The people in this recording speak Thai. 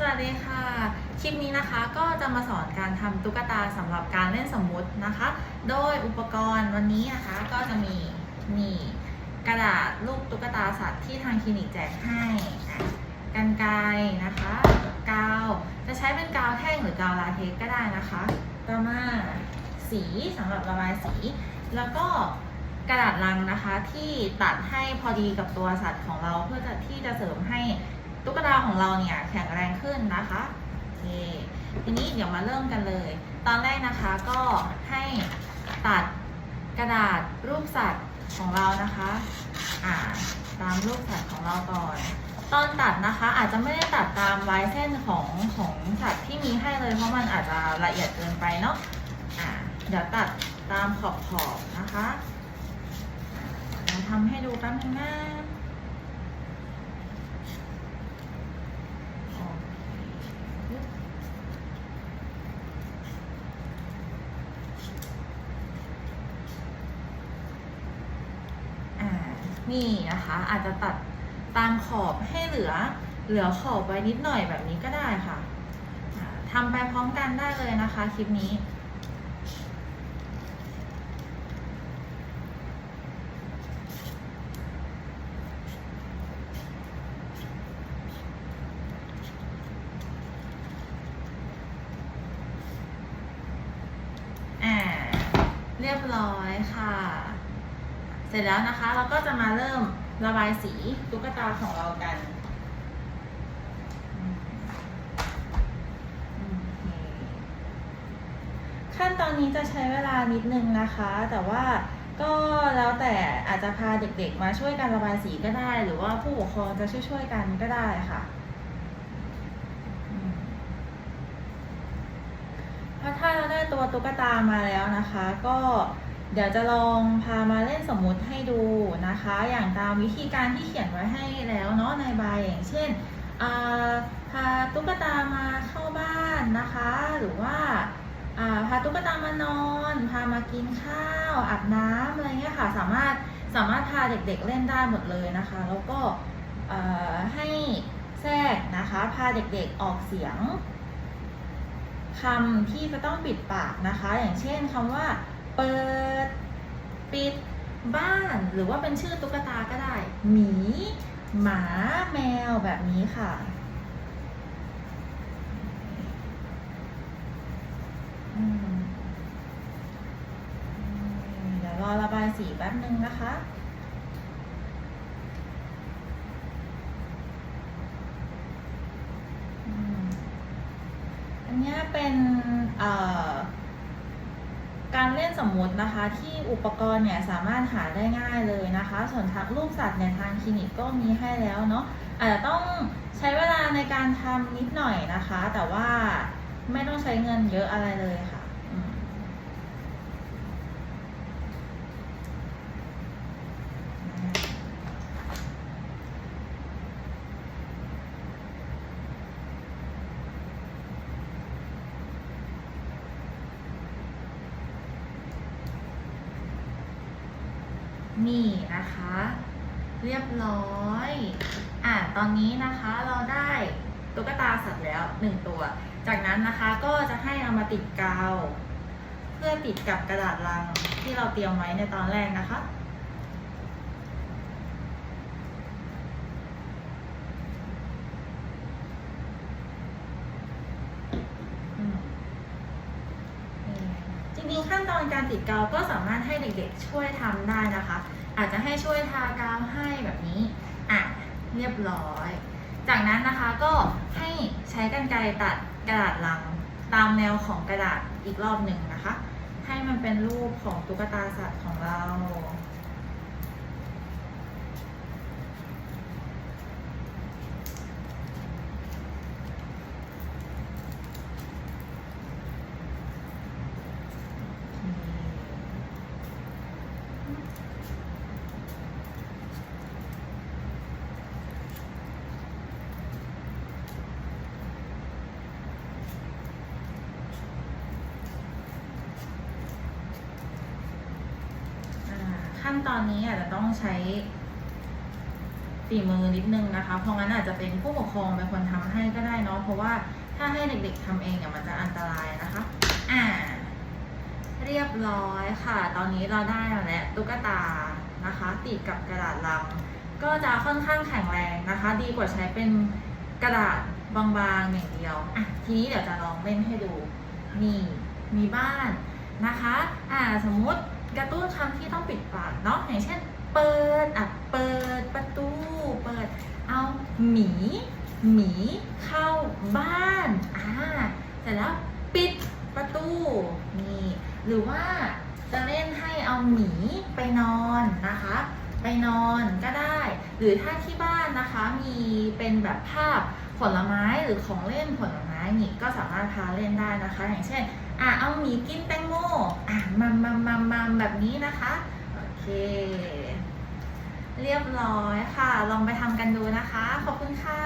สวัสดีค่ะ คลิปนี้นะคะก็จะมาสอนการทำตุ๊กตาสำหรับการเล่นสมมุตินะคะ โดยอุปกรณ์วันนี้นะคะก็จะมีนี่กระดาษรูปตุ๊กตาสัตว์ที่ทางคลินิกแจกให้อะกันไกนะคะกาวจะใช้เป็นกาวแท่งหรือกาวลาเทคก็ได้นะคะ ต่อมาสีสำหรับระบายสี แล้วก็กระดาษลังนะคะที่ตัดให้พอดีกับตัวสัตว์ของเราเพื่อจะที่จะเสริมให้ ตุ๊กตาของเราเนี่ยแข็งแรงขึ้นนะคะโอเคทีนี้เดี๋ยวมาเริ่มกันเลย ตอนแรกนะคะก็ให้ตัดกระดาษรูปสัตว์ของเรานะคะอ่าตามรูปสัตว์ของเราก่อนตอนตัดนะคะอาจจะไม่ได้ตัดตามลายเส้นของของสัตว์ที่มีให้เลยเพราะมันอาจจะละเอียดเกินไปเนาะอ่าเดี๋ยวตัดตามขอบขอบๆนะคะอ่าทำให้ดูแป๊บนึงนะ อ่า นี่นะคะ อาจจะตัดตามขอบให้เหลือ เหลือขอบไว้นิดหน่อยแบบนี้ก็ได้ค่ะทำไปพร้อมกันได้เลยนะคะคลิปนี้อ่าเรียบร้อยค่ะ เสร็จแล้วนะคะ เราก็จะมาเริ่มระบายสีตุ๊กตาของเรากันขั้นตอนนี้จะใช้เวลานิดนึงนะคะ แต่ว่าก็แล้วแต่อาจจะพาเด็กๆมาช่วยกันระบายสีก็ได้ หรือว่าผู้ปกครองจะช่วยๆกันก็ได้ค่ะพอถ้าเราได้ตัวตุ๊กตามาแล้วนะคะ ก็ เดี๋ยวจะลองพามาเล่นสมมุติให้ดูนะคะ อย่างตามวิธีการที่เขียนไว้ให้แล้วเนาะในใบอย่างเช่นพาตุ๊กตามาเข้าบ้านนะคะ หรือว่าพาตุ๊กตามานอน พามากินข้าวอาบน้ำอะไรเงี้ยค่ะ สามารถสามารถพาเด็กๆเล่นได้หมดเลยนะคะ แล้วก็ให้แทรกนะคะ พาเด็กๆออกเสียงคำที่จะต้องปิดปากนะคะ อย่างเช่นคำว่า เปิด ปิด บ้าน หรือว่าเป็นชื่อตุ๊กตาก็ได้ หมี หมา แมวแบบนี้ค่ะ เดี๋ยวรอระบายสีแป๊บนึงนะคะอันนี้เป็นเอ่อ การเล่นสมมุตินะคะที่อุปกรณ์เนี่ยสามารถหาได้ง่ายเลยนะคะ ส่วนทักรูปสัตว์เนี่ยทางคลินิกก็มีให้แล้วเนาะอาจจะต้องใช้เวลาในการทำนิดหน่อยนะคะ แต่ว่าไม่ต้องใช้เงินเยอะอะไรเลยค่ะอืม นี่นะคะ เรียบร้อย อะตอนนี้นะคะเราได้ตุ๊กตาสัตว์แล้วหนึ่งตัว จากนั้นนะคะก็จะให้เอามาติดกาว เพื่อติดกับกระดาษลังที่เราเตรียมไว้ในตอนแรกนะคะ อืมจริงๆ ขั้นตอนการติดกาวก็สามารถให้เด็กๆช่วยทำได้นะคะ อาจจะให้ช่วยทากาวให้แบบนี้อะเรียบร้อย จากนั้นนะคะก็ให้ใช้กรรไกรตัดกระดาษลังตามแนวของกระดาษอีกรอบหนึ่งนะคะ ให้มันเป็นรูปของตุ๊กตาสัตว์ของเรา อ่า ขั้นตอนนี้อาจจะต้องใช้ฝีมือนิดนึงนะคะ เพราะงั้นอาจจะเป็นผู้ปกครองเป็นคนทำให้ก็ได้เนาะ เพราะว่าถ้าให้เด็กๆทำเองเนี่ยมันจะอันตรายนะคะ อ่า เรียบร้อยค่ะ ตอนนี้เราได้แล้วแหละตุ๊กตานะคะ ติดกับกระดาษลัง ก็จะค่อนข้างแข็งแรงนะคะ ดีกว่าใช้เป็นกระดาษบางๆอย่างเดียว อะ ทีนี้เดี๋ยวจะลองเล่นให้ดู นี่ มีบ้านนะคะ อ่า สมมุติ กระตุ้นคำที่ต้องปิดปากเนาะอย่างเช่น เปิดอะเปิดประตู เปิดเอาหมีหมีเข้าบ้านอ่าเสร็จแล้วปิดประตูนี่หรือว่าจะเล่นให้เอาหมีไปนอนนะคะ ไปนอนก็ได้ หรือถ้าที่บ้านนะคะมีเป็นแบบภาพผลไม้หรือของเล่นผลไม้ นี่ก็สามารถพาเล่นได้นะคะ อย่างเช่นอะเอาหมีกินแตงโมอะมัมมัมมัมมัมแบบนี้นะคะโอเค เรียบร้อยค่ะ ลองไปทำกันดูนะคะ ขอบคุณค่ะ